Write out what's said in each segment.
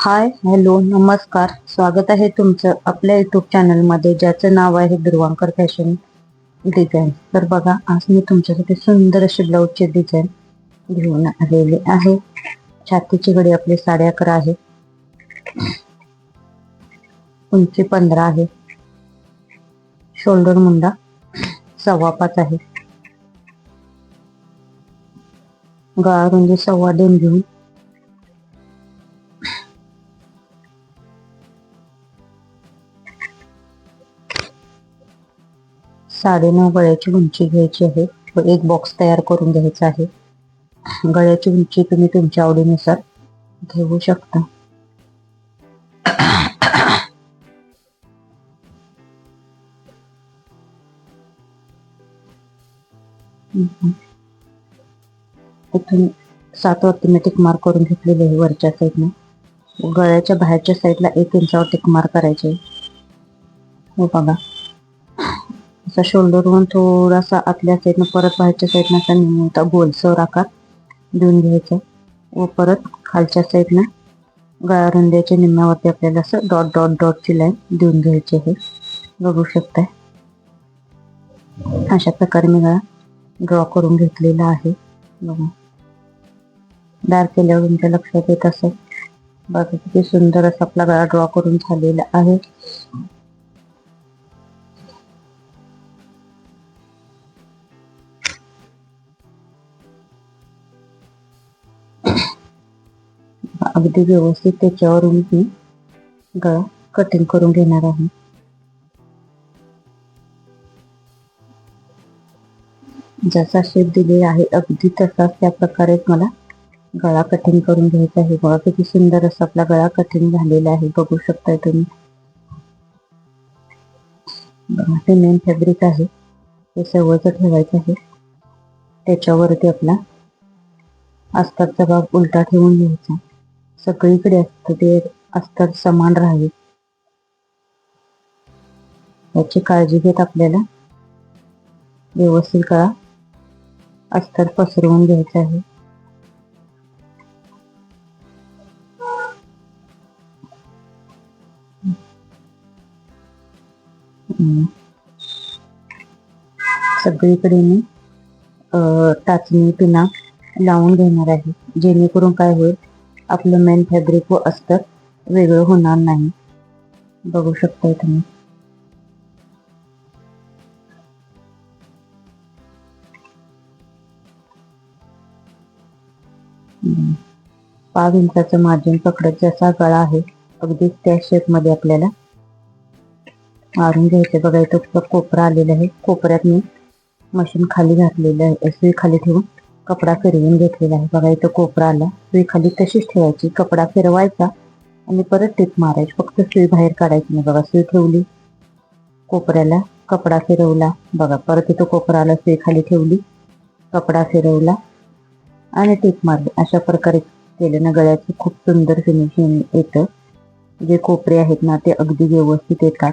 Hi hello नमस्कार. स्वागत आहे तुमचं आपल्या युट्यूब चॅनलमध्ये ज्याचं नाव आहे दुर्वांकर फॅशन डिझाईन तर बघा आज मी तुमच्यासाठी सुंदर अशी ब्लाऊजचे डिझाईन घेऊन आलेले आहे. छातीची घडी आपली साडे अकरा आहे. उंची पंधरा आहे. शोल्डर मुंडा सव्वा पाच आहे. गळा रुंदी सव्वा दोन घेऊन साडेनऊ गळ्याची उंची घ्यायची आहे. व एक बॉक्स तयार करून घ्यायचा आहे. गळ्याची उंची तुम्ही तुमच्या आवडीनुसार घेऊ शकता. इथून सात वरती मी टिक मार्क करून घेतलेली आहे वरच्या साईडने गळ्याच्या बाहेरच्या साईडला एक इंचावर टिक मार्क करायचे हो बघा. असा शोल्डरवरून थोडासा आतल्या साईडनं परत बाहेरच्या साईडनं असा निमुळता गोलसर आकार देऊन घ्यायचा व परत खालच्या साईडनं गळा रुंद्याच्या निम्म्यावरती आपल्याला असं डॉट डॉट डॉटची लाईन देऊन घ्यायची आहे. बघू शकताय. अशा प्रकारे मी गळा ड्रॉ करून घेतलेला आहे. बघा. डार्क केल्यावर तुमच्या लक्षात येत असेल. बघा किती सुंदर असा आपला गळा ड्रॉ करून झालेला आहे. अगदी व्यवस्थित त्याच्यावरून मी गळा कटिंग करून घेणार आहे. जसा शेप दिलेला आहे अगदी तसाच त्या प्रकारे मला गळा कटिंग करून घ्यायचा आहे. बघा किती सुंदर असा आपला गळा कटिंग झालेला आहे. बघू शकताय तुम्ही. बघा ते मेन फॅब्रिक आहे. ते सवयचं ठेवायचं आहे. त्याच्यावरती आपला आस्ताचा भाग उलटा ठेवून घ्यायचा. सगळीकडे असतं ते असतात समान राहावे. याची काळजी घेत आपल्याला व्यवस्थित काळा अस्तर पसरवून घ्यायचं आहे. सगळीकडे मी अं, टाचणी पिना लावून घेणार आहे. जेणेकरून काय होईल आपलं मेन फॅब्रिक व अस्तर वेगळं होणार नाही. बघू शकताय तुम्ही. पाव इंचाचं मार्जिन पकडत जसा गळा आहे. अगदी त्या शेपमध्ये आपल्याला. मारून घ्यायचं. बघा इथं कोपरा आलेला आहे. कोपऱ्यात मी मशीन खाली घातलेलं आहे. सुई खाली ठेवून. कपडा फिरवून घेतलेला आहे. बघा इथं कोपरा आला. सुई खाली तशीच ठेवायची. कपडा फिरवायचा आणि परत टिप मारायची. फक्त सुई बाहेर काढायची नाही. बघा सुई ठेवली. कोपऱ्याला कपडा फिरवला. बघा परत इथं कोपराला सुई खाली ठेवली. कपडा फिरवला आणि टीप मारली. अशा प्रकारे केल्यानं गळ्याचं खूप सुंदर फिनिशिंग येतं. जे कोपरे आहेत ना ते अगदी व्यवस्थित येतात.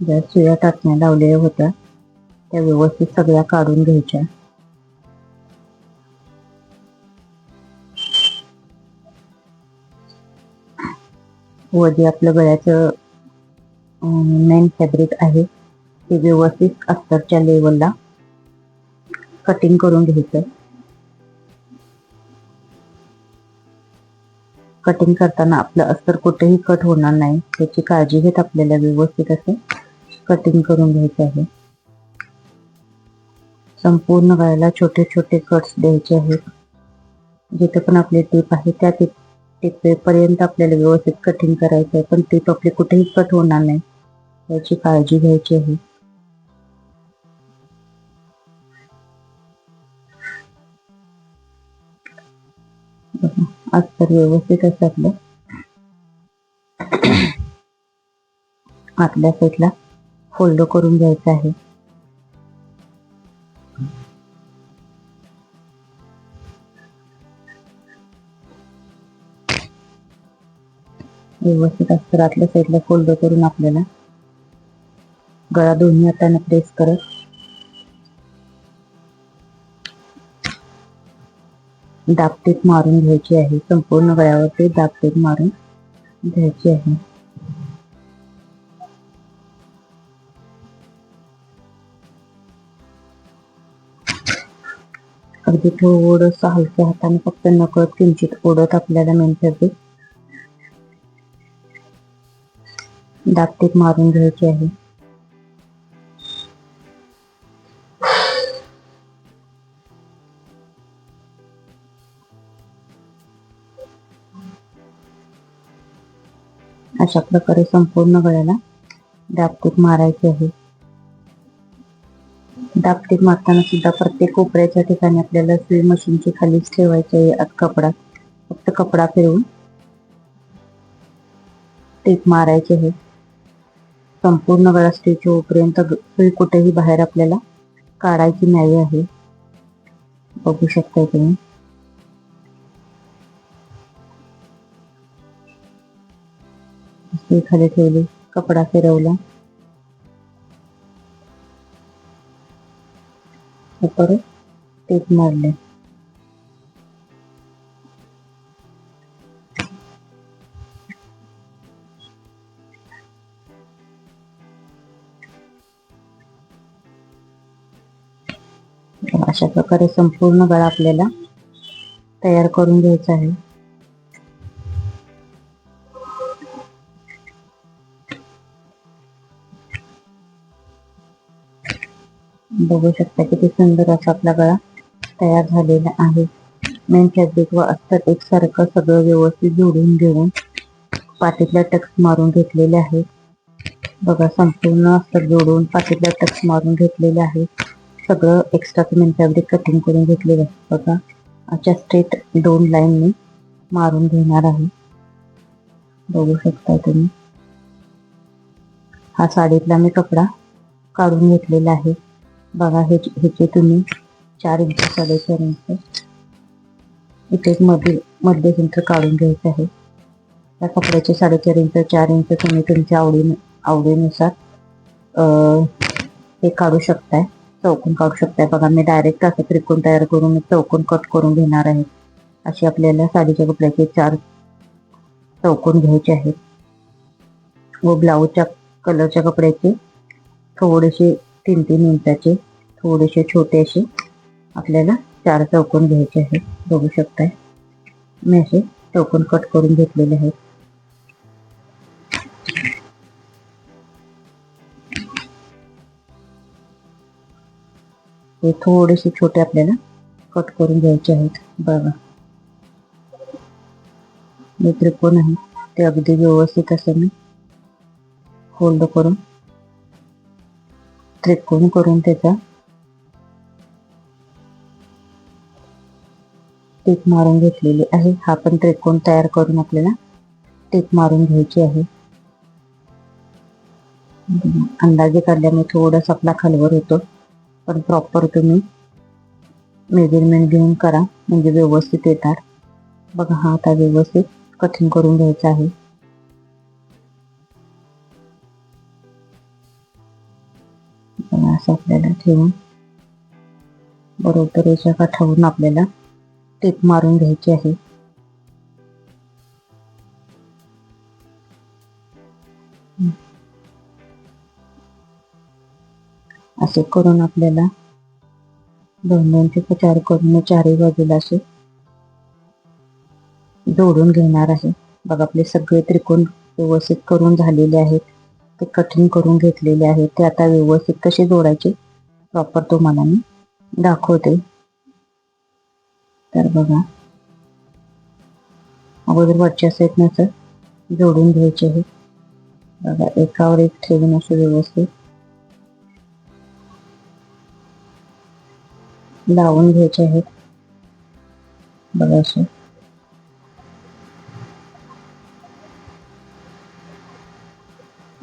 ज्या शिळ्या टाकण्या लावलेल्या होत्या त्या व्यवस्थित सगळ्या काढून घ्यायच्या. व जे आपलं गळ्याचं मेन फॅब्रिक आहे ते व्यवस्थित अस्तरच्या लेवलला कटिंग करून घ्यायचं. कटिंग करताना आपलं अस्तर कुठेही कट होणार नाही त्याची काळजी घेत आपल्याला व्यवस्थित असे कटिंग करून घ्यायचं आहे. संपूर्ण गळ्याला छोटे छोटे कट्स द्यायचे आहेत. जिथे पण आपली टीप आहे त्या टीप टिपेपर्यंत आपल्याला व्यवस्थित कटिंग करायचं आहे. पण टीप आपली कुठेही कट होणार नाही. याची काळजी घ्यायची आहे. आज तर व्यवस्थित असं आपलं आतल्या साईडला फोल्ड करून घ्यायचं आहे. व्यवस्थित अस्तर आतल्या साईडला फोल्ड करून आपल्याला गळा दोन्ही हाताने प्रेस करत दाबटेप मारून घ्यायची आहे. संपूर्ण गळ्यावरती दापटीत मारून घ्यायची आहे. अगदी थोडस हलक्या हाताने फक्त नकळत किंचित ओढत आपल्याला मेन फॅब्रिक मारून घ्यायची आहे. अशा प्रकारे संपूर्ण गळ्याला दापटीत मारायचे आहे. दापटीत मारताना सुद्धा प्रत्येक कोपऱ्याच्या ठिकाणी आपल्याला सुई मशीनची खालीच ठेवायची आहे आत कपडा. फक्त कपडा फिरवून टेप मारायचे आहे. संपूर्ण गळा स्टिच होईपर्यंत सुई कुठेही बाहेर आपल्याला काढायची नाही आहे. बघू शकताय तुम्ही. सुई खाली ठेवली कपडा फिरवला. हे परत मारले अशा प्रकारे संपूर्ण गळा आपल्याला तयार करून घ्यायचा आहे. बघू शकता किती सुंदर असा आपला गळा तयार झालेला आहे. मेन फॅब्रिक व अस्तर एकसारखं सगळं व्यवस्थित जोडून घेऊन पाठीतला टक्स मारून घेतलेले आहे. बघा संपूर्ण अस्तर जोडून पाठीतला टक्स मारून घेतलेले आहे. सगळं एक्स्ट्राचं मेन फॅब्रिक कटिंग करून घेतलेलं आहे. बघा अशा स्ट्रेट दोन लाईनने मारून घेणार आहे. बघू शकता तुम्ही. हा साडीतला मी कपडा काढून घेतलेला आहे. बघा हे ह्याचे तुम्ही चार इंच साडेचार इंच इथे एक मध्ये मधले इंच काढून घ्यायचं आहे. त्या कपड्याचे साडेचार इंच चार इंच तुम्ही तुमच्या आवडी आवडीनुसार ते हे काढू शकताय. चौकोन काढू शकताय. बघा मी डायरेक्ट असं त्रिकोण तयार करून चौकोन कट करून घेणार आहे. अशी आपल्याला साडीच्या कपड्याचे चार चौकोन घ्यायचे आहेत. व ब्लाऊजच्या कलरच्या कपड्याचे थोडेसे तीन तीन इंचाचे थोडेसे छोटे असे आपल्याला चार चौकोन घ्यायचे आहेत. बघू शकताय. मी असे चौकोन कट करून घेतलेले आहेत. हे थोडेसे छोटे आपल्याला कट करून घ्यायचे आहेत. बघा. मी त्रिकोण आहे. ते अगदी व्यवस्थित असं मी फोल्ड करून त्रिकोण करून त्याचा टीप मारून घेतलेली आहे. हा पण त्रिकोण तयार करून आपल्याला टीप मारून घ्यायची आहे. अंदाजे काढल्याने थोडासा आपला खालवर होतो. पण प्रॉपर तुम्ही मेजरमेंट घेऊन करा. म्हणजे व्यवस्थित येतात. बघा हा आता व्यवस्थित कठीण करून घ्यायचा आहे. आपल्याला ठेवून. बरोबर याच्या काठावरून आपल्याला टीप मारून घ्यायची आहे. असे करून आपल्याला दोन दोन ते चार करून चारही बाजूला असे जोडून घेणार आहे. बघा आपले सगळे त्रिकोण व्यवस्थित करून झालेले आहेत. ते कठीण करून घेतलेले आहेत ते आता व्यवस्थित कसे जोडायचे? प्रॉपर तुम्हाला मी दाखवते. तर बघा. अगोदर वरच्या साईडनं जोडून घ्यायचे आहे. बघा एकावर एक ठेवून असे व्यवस्थित लावून घ्यायचे आहेत. बघा असे.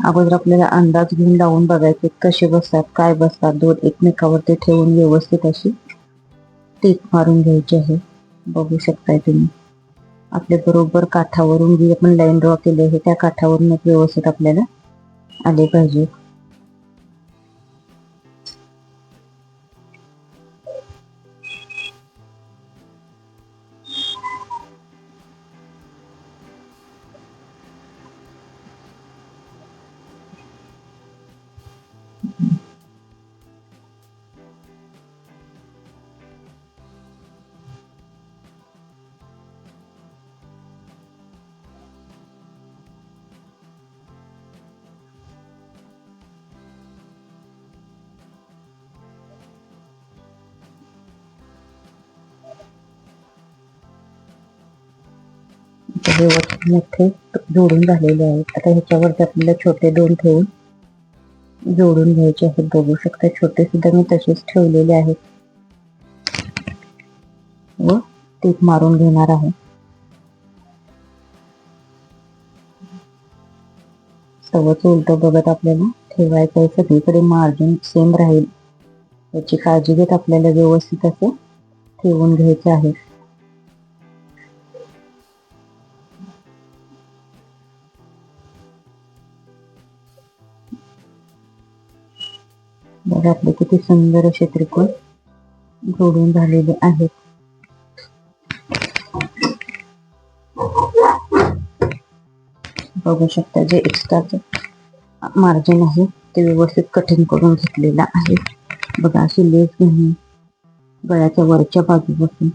अगोदर आपल्याला अंदाज घेऊन लावून बघायचे कसे बसतात काय बसतात दोन एकमेकावरती ठेवून व्यवस्थित अशी टीप मारून घ्यायची आहे. बघू शकताय तुम्ही. आपल्या बरोबर काठावरून जी आपण लाईन ड्रॉ केली आहे त्या काठावरूनच व्यवस्थित आपल्याला आले पाहिजे. हे वर- मोठे जोडून झालेले आहेत. आता ह्याच्यावरती आपल्याला छोटे दोन ठेवून जोडून घ्यायचे आहेत. बघू शकता छोटे सुद्धा मी तसेच ठेवलेले आहेत. व टीप मारून घेणार आहे. सवच उलट बघत आपल्याला ठेवायचं आहे. सगळीकडे मार्जिन सेम राहील. याची काळजी घेत आपल्याला व्यवस्थित असे ठेवून घ्यायचे आहे. बघा आपले किती सुंदर असे त्रिकोण जोडून झालेले आहेत. बघू शकता जे एक्स्ट्राचं मार्जिन आहे ते व्यवस्थित कठीण करून घेतलेलं आहे. बघा अशी लेस घेणे गळ्याच्या वरच्या बाजूपासून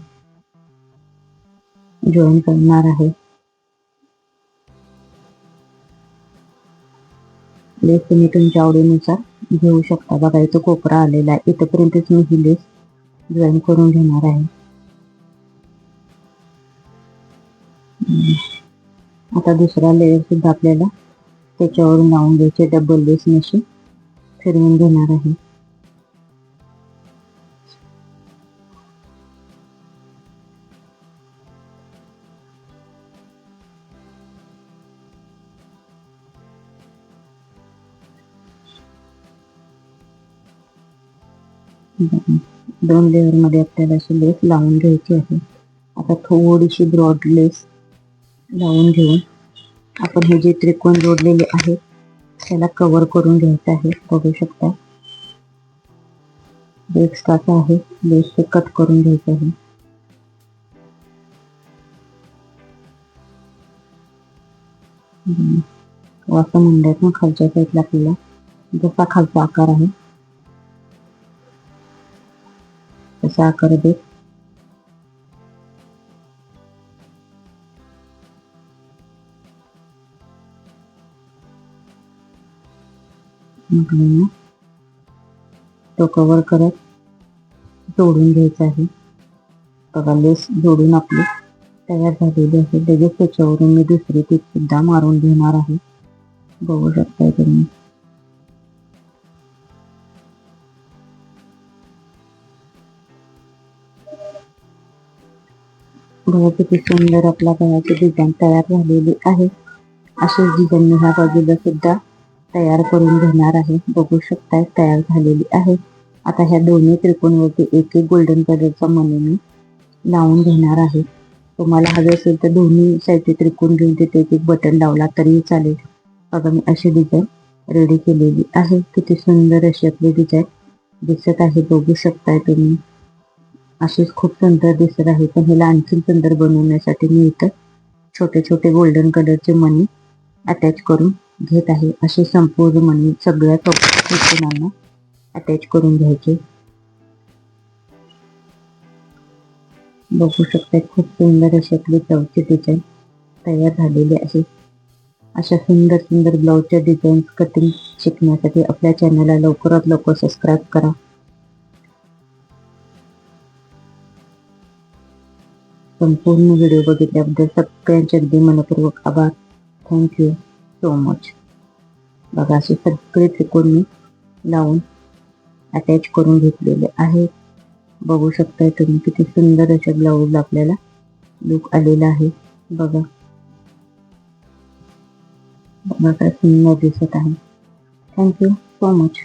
जॉईन करणार आहे. लेस तुम्ही तुमच्या आवडीनुसार घेऊ शकता. बघा इथं कोपरा आलेला आहे. इथंपर्यंतच मी ही लेस जॉईन करून घेणार आहे. आता दुसरा लेअर सुद्धा आपल्याला त्याच्यावरून लावून घ्यायचे डबल लेस मशीन फिरवून घेणार आहे. दोन लेअरमध्ये आपल्याला अशी लेस लावून घ्यायची आहे. आता थोडीशी ब्रॉड लेस लावून घेऊन आपण हे जे त्रिकोण जोडलेले आहे त्याला कवर करून घ्यायचं आहे. बघू शकता. लेस एक्स्ट्राचं आहे. लेस ते कट करून घ्यायचं आहे. असं म्हणतात ना खालच्या साईडला आपल्याला जसा खालचा आकार आहे तसा आकार देत तो कव्हर करत जोडून घ्यायचा आहे. बघा लेस जोडून आपली तयार झालेली आहे. लगेच त्याच्यावरून मी दुसरी टीप सुद्धा मारून घेणार आहे. बघू शकताय तुम्ही. बघा किती सुंदर आपल्या गळ्याची डिझाईन तयार झालेली आहे. अशीच डिझाईन मी ह्या बाजूला सुद्धा तयार करून घेणार आहे. बघू शकताय तयार झालेली आहे. आता ह्या दोन्ही त्रिकोणवरती एक एक गोल्डन कलरचा मनी मी लावून घेणार आहे. तुम्हाला हवे असेल तर दोन्ही साईडचे त्रिकोण घेऊन तिथे एक एक बटन लावला तरी चालेल. बघा मी अशी डिझाईन रेडी केलेली आहे. किती सुंदर अशी आपली डिझाईन दिसत आहे. बघू शकताय तुम्ही. असेच खूप सुंदर दिसत आहे. पण ह्याला आणखीन सुंदर बनवण्यासाठी मी इथं छोटे छोटे गोल्डन कलरचे मणी अटॅच करून घेत आहे. असे संपूर्ण मणी सगळ्या त्रिकोणांना अटॅच करून घ्यायचे. बघू शकता खूप सुंदर अशी आपली ब्लाऊजची डिझाईन तयार झालेली आहे. अशा सुंदर सुंदर ब्लाऊजच्या डिझाईन कटिंग शिकण्यासाठी आपल्या चॅनलला लवकरात लवकर सबस्क्राईब करा. संपूर्ण व्हिडिओ बघितल्याबद्दल सगळ्यांचे अगदी मनपूर्वक आभार. थँक्यू सो मच बघा असे सगळे त्रिकोण मी लावून अटॅच करून घेतलेले आहेत बघू शकताय तुम्ही किती सुंदर अशा ब्लाऊजला आपल्याला लुक आलेला आहे. बघा. बघा काय सुंदर दिसत आहे. Thank you so much